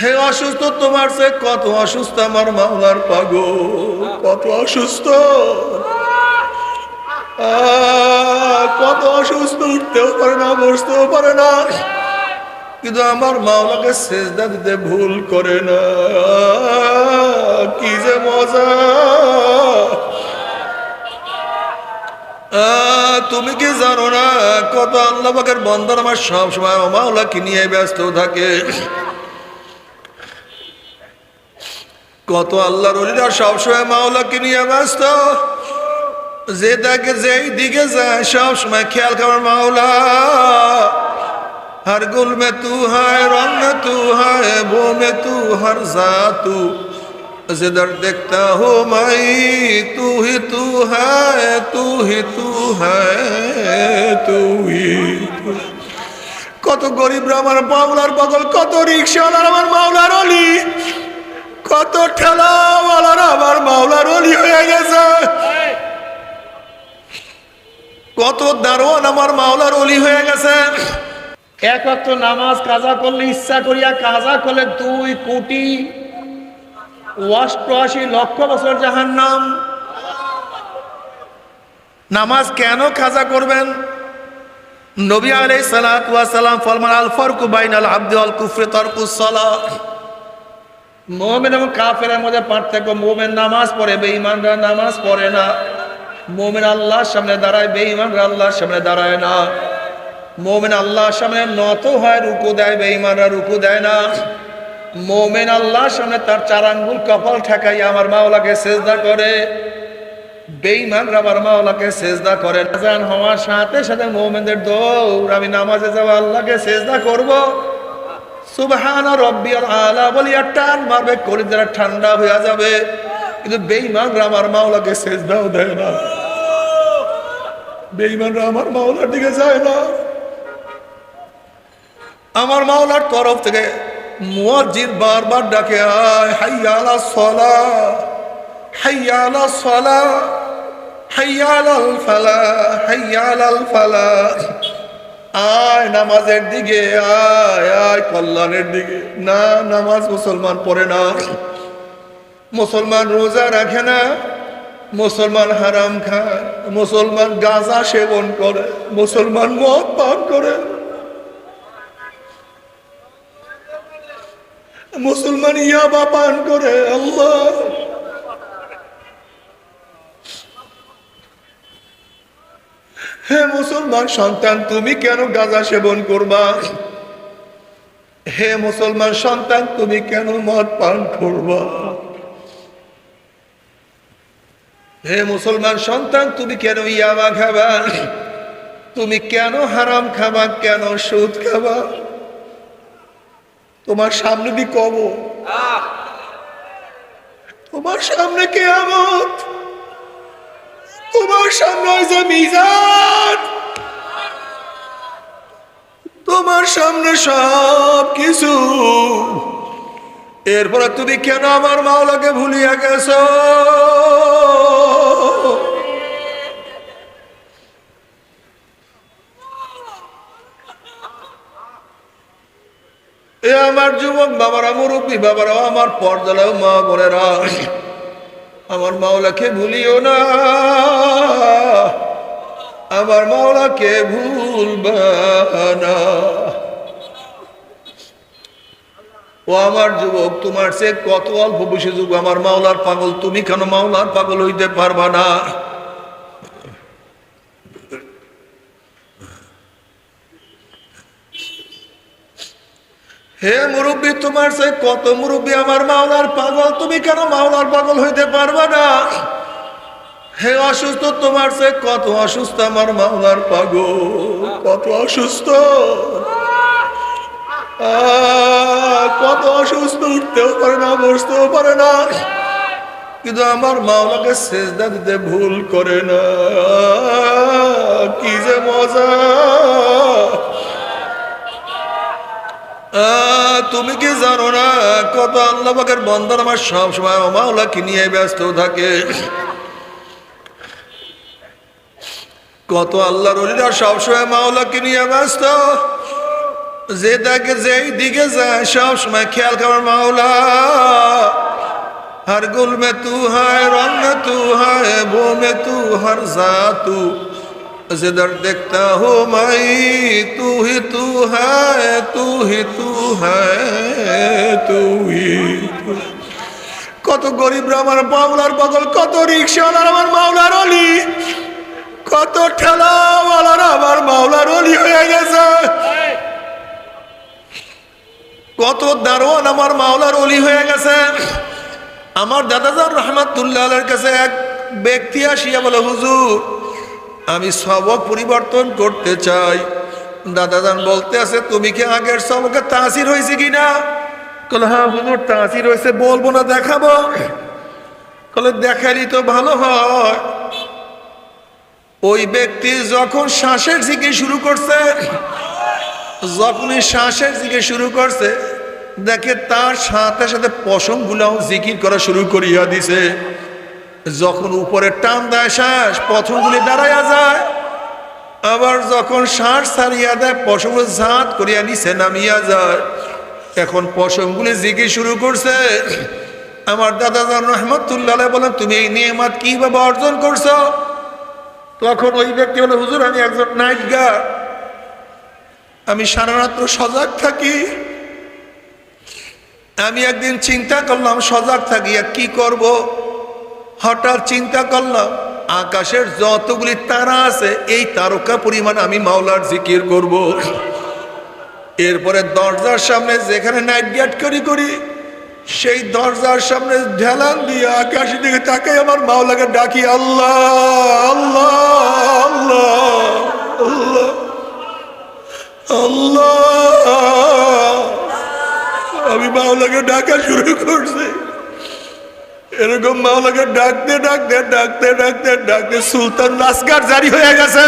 হে অসুস্থ, তোমার সে কত অসুস্থ আমার মাওলার পাগল, কত অসুস্থ। কত অসুস্থ, উঠতেও পারে না, বসতেও পারে না। কিন্তু আমার মাওলাকে সেজদা দিতে ভুল করে না। কি যে মজা। তুমি কি জানো না, কত আল্লাহ বন্ধন আমার সব সময় মাওলাকে নিয়ে ব্যস্ত থাকে। কত আল্লাহর অলিরা সবসময় মাওলাকে নিয়ে ব্যস্ত যে দেখে যেই দিকে যায় সব সময় খেয়াল খাবার মাওলা हर गुल में तू है रंग में तू है वो में तू हर जा तू जिधर देखता हो मैं तू ही तू है तू ही तू है तू ही तू কত গরিবরা আমার মাওলার বগল কত রিক্সাওয়ালার আমার মাওলার অলি কত ঠেলাওয়ালার আমার মাওলার অলি হয়ে গেছে। কত দারোয়ান আমার মাওলার অলি হয়ে গেছে। এক অক্ত নামাজ কাজা করলে ইচ্ছা করিয়া কাজা করলে দুই কোটি অষ্টআশি লক্ষ বছর জাহান্নাম। নামাজ কেন কাজা করবেন? নবী আলাই সালাম ফলমান আল ফরকু বাইন আল আব্দি আল কুফরে তরকুস সালাহ মোমেন এবং কাফের মধ্যে পার্থক্য, মোমেন নামাজ পড়ে, বেঈমানরা নামাজ পড়ে না। মোমেন আল্লাহর সামনে দাঁড়ায়, বেঈমানরা আল্লাহর সামনে দাঁড়ায় না। মোমেন আল্লাহর সামনে নত হয়, রুকু দেয়, বেঈমানরা রুকু দেয় না। মোমেন আল্লাহর সামনে তার চার আঙ্গুল কপাল ঠেকাই আমার মাওলাকে সেজদা করে। বেঈমানরা আমার মাওলাকে সেজদা করে। আজান হওয়ার সাথে সাথে মোমেনদের দৌড়, আমি নামাজে যাওয়া আল্লাহকে সেজদা করব। সুবহান রব্বিয়াল আলা বলি, আর টান মারবে কলিজারা ঠান্ডা হয়ে যাবে। কিন্তু বেঈমানরা আমার মাওলাকে সেজদাও দেয় না। বেঈমানরা আমার মাওলার দিকে যায় না। আমার মাওলার তরফ থেকে মুয়াজ্জিন বারবার ডাকে, আয় হাইয়া আলা সলা, হাইয়া আলা সলা, হাইয়া ফালা হাইয়া ফালা। আয় নামাজের দিকে, আয় আয় কল্যাণের দিকে। না, নামাজ মুসলমান পড়ে না। মুসলমান রোজা রাখে না। মুসলমান হারাম খায়। মুসলমান গাঁজা সেবন করে। মুসলমান মদ পান করে। মুসলমান ইয়াবা পান করে। আল্লাহ। হে মুসলমান সন্তান তুমি কেন গাঁজা সেবন করবা? হে মুসলমান সন্তান তুমি কেন মদ পান করবা? হে মুসলমান সন্তান তুমি কেন ইয়াবা খাবা? তুমি কেন হারাম খাবা? কেন সুদ খাবা? তোমার সামনে দি কব তোমার সামনে কে আমত সামনে হয়েছে মিজান। তোমার সামনে সব কিছু। এরপরে তুমি কেন আমার মাওলাকে ভুলিয়া গেছ? এ আমার যুবক বাবারা, মুরব্বী বাবারা আমার পর্দালাও মা বোনেরা। আমার মাওলাকে ভুলিও না। আমার মাওলাকে ভুলবানা ও আমার যুবক, তোমার সে কত অল্প বসে যুগ আমার মাওলার পাগল, তুমি কেন মাওলার পাগল হইতে পারবা না? হে মুরব্বী, তোমার সে কত মুরব্বী আমার মাওলার পাগল, তুমি কেন মাওলার পাগল হইতে পারবা না? হে অসুস্থ, তোমার সে কত অসুস্থ আমার মাওলার পাগল, কত অসুস্থ। কত অসুস্থ, উঠতেও পারে না, বসতেও পারে না। কিন্তু আমার মাওলাকে সেজদা দিতে ভুল করে না। কি যে মজা। তুমি কি জানো না কত আল্লাহ পাকের বন্ধন আমার সব সময় মাওলাকে নিয়ে ব্যস্ত থাকে কত আল্লাহর অলিরা সবসময় মাওলাকে নিয়ে ব্যস্ত যে দেখে যেই দিকে যায় সব সময় খেয়াল করার মাওলা हर गुल में तू है रंग में तू है वो में तू हर जा तू जिधर देखता हो मैं तू ही तू है तू ही तू है तू ही तू কত গরিবরা আমার মাওলার বগল কত রিক্সাওয়ালার আমার মাওলার অলি কত ঠেলাওয়ালার আমার মাওলার অলি হয়ে গেছে কত দারোয়ান আমার মাওলার অলি হয়ে গেছে আমার দাদাজান রহমাতুল্লাহ কাছে এক ব্যক্তি আসিয়া বলে হুজুর আমি সবক পরিবর্তন করতে চাই। দাদাজান বলতে আছে, তুমি কি আগের সবকে তাসির হয়েছে কিনা? কলে হ্যাঁ হুজুর, তাসির হয়েছে, বলব না, দেখাবো। কলে, দেখালি তো ভালো হয়। ওই ব্যক্তি যখন শ্বাসের জিকে শুরু করছে, যখনই শ্বাসের জিকে শুরু করছে, দেখে তার সাথে সাথে পশমগুলাও জিকির করা শুরু করিয়া দিছে। যখন উপরে টান দেয় শ্বাস পথমগুলি দাঁড়াইয়া যায়। আবার যখন শ্বাস ছাড়িয়া দেয়, পশমগুলো ঝাঁত করিয়া নিচে নামিয়া যায়। এখন পশমগুলি জিকির শুরু করছে। আমার দাদা জান রহমতুল্লাহ বলেন, তুমি এই নিয়মাত কীভাবে অর্জন করছ? তখন ওই ব্যক্তি বলে, হুজুর, আমি একজন নাইট গার্ড। আমি সারা রাত্র সজাগ থাকি। আমি একদিন চিন্তা করলাম, সজাগ থাকি, আর কি করব? হঠাৎ চিন্তা করলাম, আকাশের যতগুলি তারা আছে, এই তারকা পরিমাণ আমি মাওলার জিকির করব। এরপরে দরজার সামনে যেখানে নাইট গার্ড করি করি, সেই দরজার সামনে ঢেলান দিয়ে আকাশের দিকে তাকাই আমার মাওলাকে ডাকি, আল্লাহ আল্লাহ আল্লাহ আল্লাহ আল্লাহ। আমি মাওলাকে ডাকা শুরু করছি। এরকম মাওলাকে ডাকতে ডাকতে ডাকতে ডাকতে ডাকতে সুলতান লাস্কার জারি হয়ে গেছে।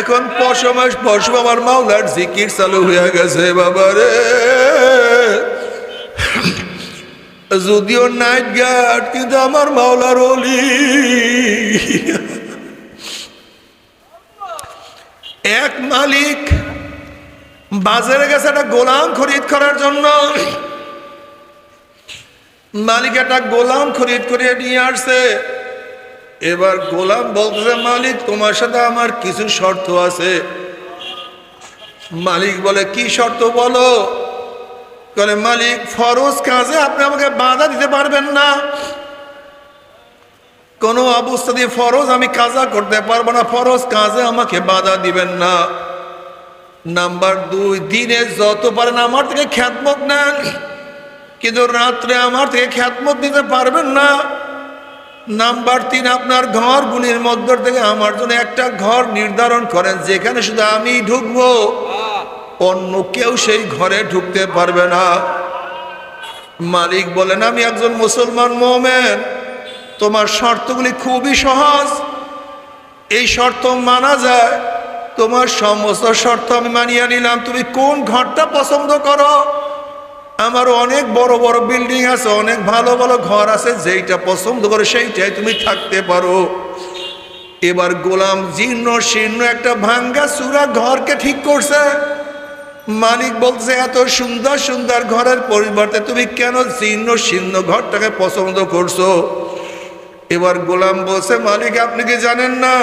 এখন পশমাস পশম আমার মাওলার জিকির চালু হয়ে গেছে বাবা রে যদিও নাইট গার্ড, কিন্তু আমার মাওলার অলি। এক মালিক বাজারে গেছে একটা গোলাম খরিদ করার জন্য। মালিক একটা গোলাম খরিদ করে নিয়ে আসছে। এবার গোলাম বলতেছে, মালিক, তোমার সাথে আমার কিছু শর্ত আছে। মালিক বলে, কি শর্ত বলো? বলে, মালিক, ফরজ কাজে আপনি আমাকে বাধা দিতে পারবেন না। কোনো অবস্থা দিয়ে ফরজ আমি কাজা করতে পারব না, ফরজ কাজে আমাকে বাধা দিবেন না। নাম্বার দুই, দিনে যত পারেন আমার থেকে খ্যাতমত নেন। কিন্তু রাত্রে আমার থেকে খ্যাতমত নিতে পারবেন না। নাম্বার তিন আপনার ঘরগুলির মধ্য থেকে আমার জন্য একটা ঘর নির্ধারণ করেন যেখানে শুধু আমি ঢুকবো। অন্য কেউ সেই ঘরে ঢুকতে পারবে না। মালিক বলেন আমি একজন মুসলমান মোমেন। তোমার শর্তগুলি খুবই সহজ। এই শর্ত মানা যায়। তোমার সমস্ত শর্ত আমি মানিয়ে নিলাম। তুমি কোন ঘরটা পছন্দ করো? আমার অনেক বড় বড় বিল্ডিং আছে, অনেক ভালো ভালো ঘর আছে, যেইটা পছন্দ করে সেইটাই তুমি থাকতে পারো। এবার গোলাম জীর্ণ শীর্ণ একটা ভাঙ্গা চূড়া ঘরকে ঠিক করছে। মালিক বলছে, এত সুন্দর সুন্দর ঘরের পরিবর্তে তুমি কেন জীর্ণ শীর্ণ ঘরটাকে পছন্দ করছ? এবার গোলাম বলছে মালিক আপনি কি জানেন না